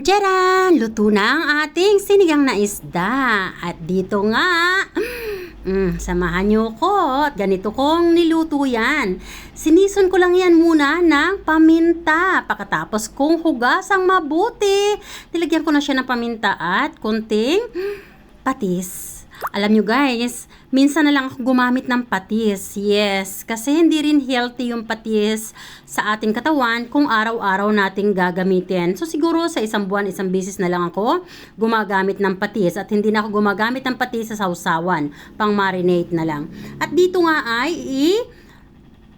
Tcharan! Luto na ang ating sinigang na isda. At dito nga, mm, samahan niyo ko ganito kong niluto yan. Sinison ko lang yan muna ng paminta. Pagkatapos kong hugasang mabuti, nilagyan ko na siya ng paminta at konting patis. Alam nyo guys, minsan na lang ako gumamit ng patis. Yes, kasi hindi rin healthy yung patis sa ating katawan kung araw-araw nating gagamitin. So siguro sa isang buwan, isang bisis na lang ako gumagamit ng patis at hindi na ako gumagamit ng patis sa sausawan. Pang marinate na lang. At dito nga ay i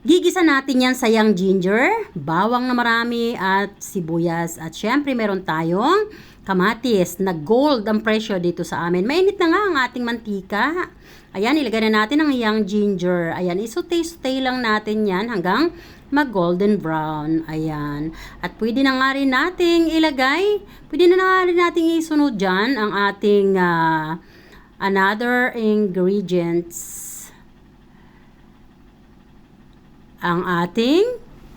Gigisa natin yan sa young ginger, bawang na marami at sibuyas. At syempre meron tayong kamatis na gold ang presyo dito sa amin. Mainit na nga ang ating mantika. Ayan, ilagay na natin ang young ginger. Ayan, isutay-sutay lang natin yan hanggang mag-golden brown. Ayan. At pwede na nga rin nating ilagay, pwede na nga rin nating isunod dyan ang ating uh, another ingredients ang ating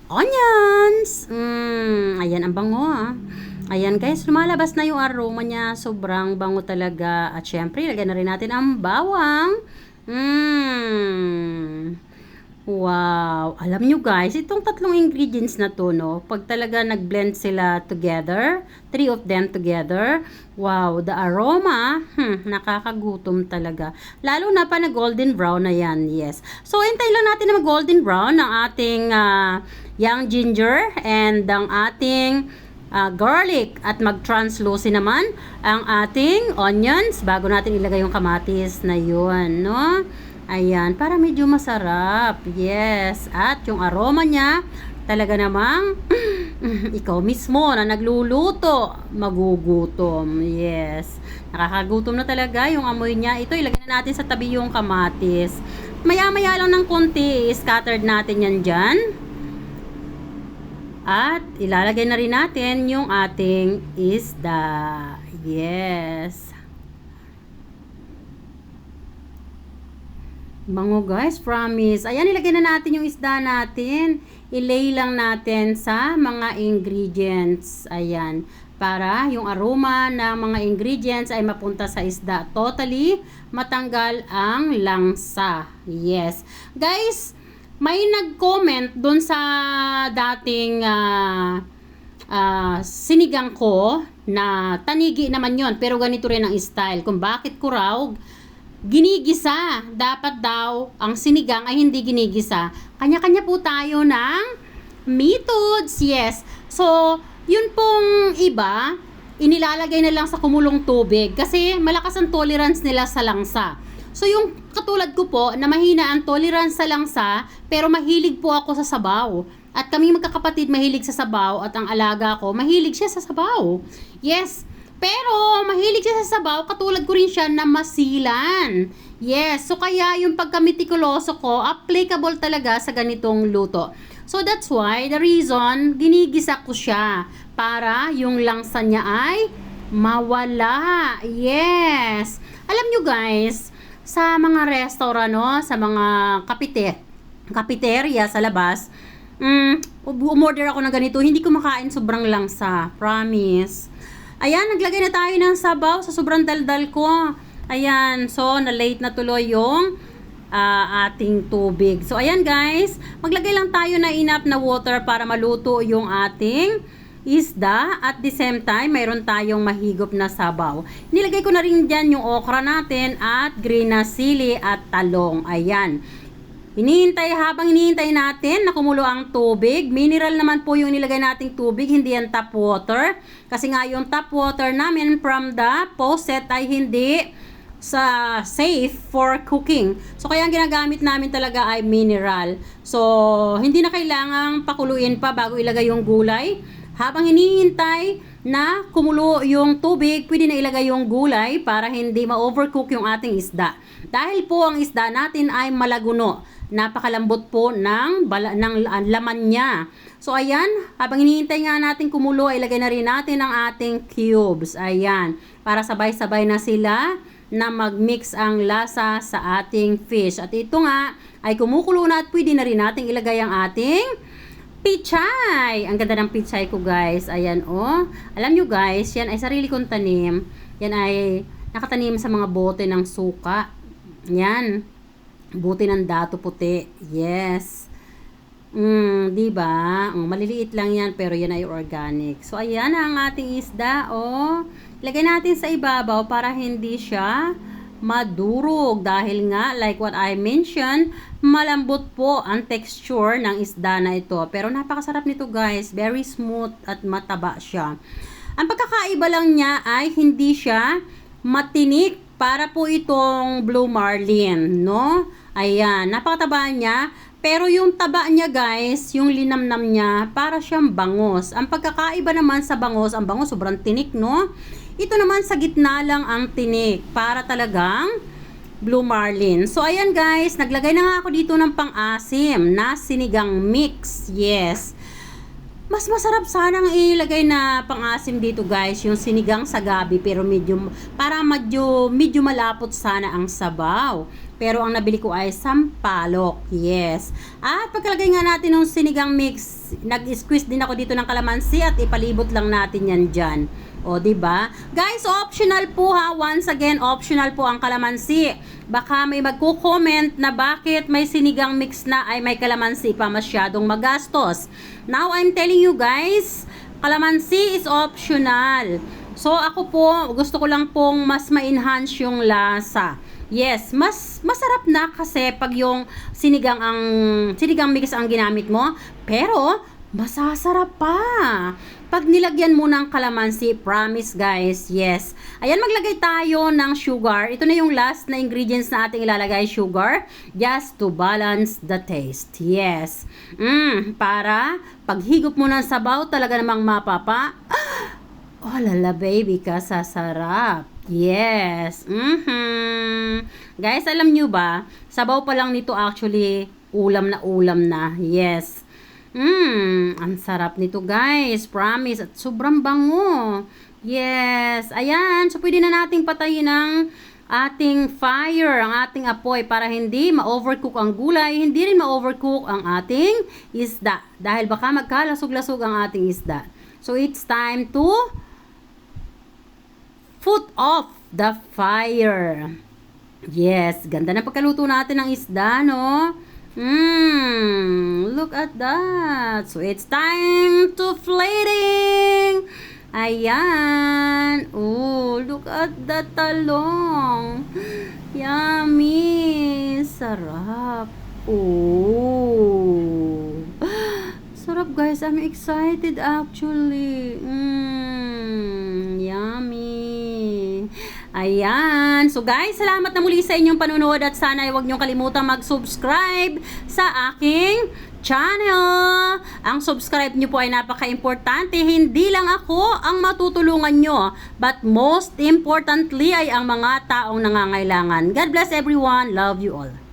onions. Mm, ayan, ang bango ah. Ayan guys, lumalabas na yung aroma niya. Sobrang bango talaga. At syempre, ilagay na rin natin ang bawang. Mmm. Wow! Alam nyo guys, itong tatlong ingredients na to, no, pag talaga nag-blend sila together, three of them together, wow, the aroma, hmm, nakakagutom talaga. Lalo na pa na golden brown na yan, yes. So, hintay lang natin na golden brown ng ating uh, young ginger and ang ating uh, garlic at mag-translucent naman ang ating onions bago natin ilagay yung kamatis na yun, no? Ayan, para medyo masarap. Yes. At yung aroma niya, talaga namang ikaw mismo na nagluluto, magugutom. Yes. Nakakagutom na talaga yung amoy niya. Ito, ilagay na natin sa tabi yung kamatis. Maya-maya lang ng konti, scattered natin yan dyan. At ilalagay na rin natin yung ating isda. Yes. Bango guys, promise. Ayan, ilagay na natin yung isda natin. Ilay lang natin sa mga ingredients. Ayan. Para yung aroma ng mga ingredients ay mapunta sa isda. Totally matanggal ang langsa. Yes. Guys, may nag-comment dun sa dating uh, uh, sinigang ko na tanigi naman yon pero ganito rin ang style. Kung bakit ko raw ginigisa. Dapat daw ang sinigang ay hindi ginigisa. Kanya-kanya po tayo ng methods. Yes. So, yun pong iba, inilalagay na lang sa kumulong tubig kasi malakas ang tolerance nila sa langsa. So yung katulad ko po na mahina ang tolerance sa langsa pero mahilig po ako sa sabaw. At kami magkakapatid mahilig sa sabaw at ang alaga ko mahilig siya sa sabaw. Yes, pero, mahilig siya sa sabaw, katulad ko rin siya na masilan. Yes, so kaya yung pagkamitikuloso ko, applicable talaga sa ganitong luto. So that's why, the reason, ginigisa ko siya para yung langsa niya ay mawala. Yes. Alam nyo guys, sa mga restaurant, no, sa mga kapite, kapiteria sa labas, mm, umorder ako ng ganito, hindi ko makain sobrang langsa. Promise. Ayan, naglagay na tayo ng sabaw sa sobrang daldal ko. Ayan, so na-late na tuloy yung uh, ating tubig. So, ayan guys, maglagay lang tayo na enough na water para maluto yung ating isda at the same time mayroon tayong mahigop na sabaw. Nilagay ko na rin dyan yung okra natin at green na sili at talong. Ayan. Hinihintay habang hinihintay natin na kumulo ang tubig. Mineral naman po yung nilagay nating tubig, hindi yan tap water. Kasi nga yung tap water namin from the faucet ay hindi sa safe for cooking. So kaya ang ginagamit namin talaga ay mineral. So hindi na kailangang pakuluin pa bago ilagay yung gulay. Habang hinihintay na kumulo yung tubig, pwede na ilagay yung gulay para hindi ma-overcook yung ating isda. Dahil po ang isda natin ay malaguno Napakalambot po ng, bala, ng laman niya. So, ayan, habang hinihintay nga natin kumulo, ilagay na rin natin ang ating cubes. Ayan, para sabay-sabay na sila na mag-mix ang lasa sa ating fish. At ito nga, ay kumukulo na at pwede na rin natin ilagay ang ating pichay! Ang ganda ng pichay ko guys. Ayan oh. Alam nyo guys, yan ay sarili kong tanim. Yan ay nakatanim sa mga bote ng suka. Yan. Bote ng dato puti. Yes. Mm, 'di ba? Mm, maliliit lang 'yan pero 'yan ay organic. So ayan ang ating isda, oh. Lagay natin sa ibabaw para hindi siya madurog dahil nga like what I mentioned, malambot po ang texture ng isda na ito. Pero napakasarap nito guys, very smooth at mataba siya. Ang pagkakaiba lang niya ay hindi siya matinik para po itong blue marlin, no? Ayan, napakataba niya. Pero yung taba niya guys, yung linamnam niya, para siyang bangos. Ang pagkakaiba naman sa bangos, ang bangos sobrang tinik, no? Ito naman sa gitna lang ang tinik, para talagang blue marlin. So ayan guys, naglagay na nga ako dito ng pang-asim na sinigang mix. Yes. Mas masarap sanang ilagay na pang-asim dito guys, yung sinigang sa gabi pero medyo para medyo medyo malapot sana ang sabaw. Pero ang nabili ko ay sampalok. Yes. At pagkalagay nga natin ng sinigang mix, nag-squeeze din ako dito ng kalamansi at ipalibot lang natin yan dyan. O, di ba? Guys, optional po ha. Once again, optional po ang kalamansi. Baka may magko-comment na bakit may sinigang mix na ay may kalamansi pa masyadong magastos. Now, I'm telling you guys, kalamansi is optional. So, ako po, gusto ko lang pong mas ma-enhance yung lasa. Yes, mas masarap na kasi pag yung sinigang ang sinigang mix ang ginamit mo, pero masasarap pa. Pag nilagyan mo ng kalamansi, promise guys, yes. Ayan, maglagay tayo ng sugar. Ito na yung last na ingredients na ating ilalagay, sugar. Just to balance the taste. Yes. Mm, para paghigop mo ng sabaw, talaga namang mapapa. Oh, lala baby ka, sasarap. Yes. Mhm. Guys, alam nyo ba, sabaw pa lang nito actually ulam na ulam na. Yes. Mmm, ang sarap nito guys. Promise. At sobrang bango. Yes. Ayan. So, pwede na nating patayin ang ating fire, ang ating apoy para hindi ma-overcook ang gulay, hindi rin ma-overcook ang ating isda. Dahil baka magkalasog-lasog ang ating isda. So, it's time to put off the fire. Yes, ganda na pagkaluto natin ng isda, no? Mmm, look at that. So, it's time to plating. Ayan. Oh, look at the talong. Yummy. Sarap. Oh. Sarap guys. I'm excited actually. Mmm, Ayan. So guys, salamat na muli sa inyong panunood at sana ay huwag niyong kalimutang mag-subscribe sa aking channel. Ang subscribe niyo po ay napaka-importante. Hindi lang ako ang matutulungan niyo, but most importantly ay ang mga taong nangangailangan. God bless everyone. Love you all.